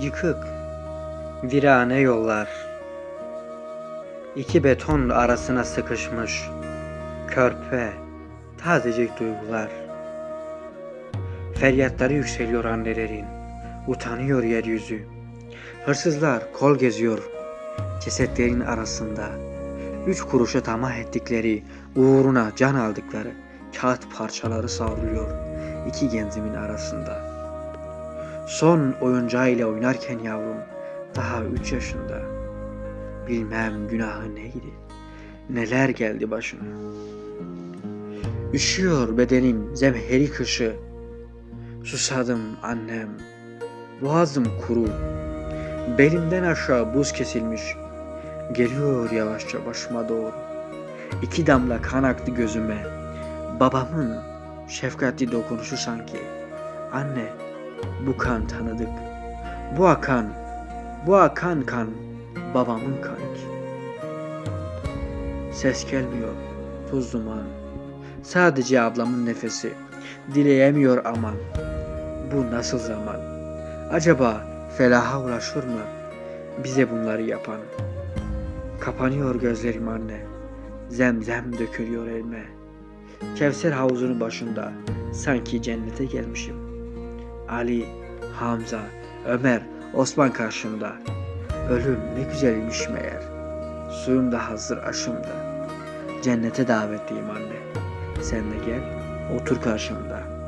Yıkık, virane yollar. İki beton arasına sıkışmış. Körpe, tazecik duygular. Feryatları yükseliyor annelerin. Utanıyor yeryüzü. Hırsızlar kol geziyor cesetlerin arasında. Üç kuruşa tamah ettikleri, uğruna can aldıkları kağıt parçaları savruluyor iki genzimin arasında. Son oyuncağıyla oynarken yavrum daha üç yaşında. Bilmem günahı neydi. Neler geldi başına. Üşüyor bedenim zemheri kışı. Susadım annem. Boğazım kuru. Belimden aşağı buz kesilmiş. Geliyor yavaşça başıma doğru. İki damla kan aktı gözüme. Babamın şefkatli dokunuşu sanki. Anne, bu kan tanıdık. Bu akan, bu akan kan babamın kanı ki. Ses gelmiyor, tuz duman. Sadece ablamın nefesi. Dileyemiyor aman. Bu nasıl zaman? Acaba felaha ulaşır mı bize bunları yapan? Kapanıyor gözlerim anne. Zemzem dökülüyor elime. Kevser havuzunun başında sanki cennete gelmişim. Ali, Hamza, Ömer, Osman karşımda. Ölüm ne güzelmiş meğer. Suyum da hazır aşımda. Cennete davetliyim anne. Sen de gel, otur karşımda.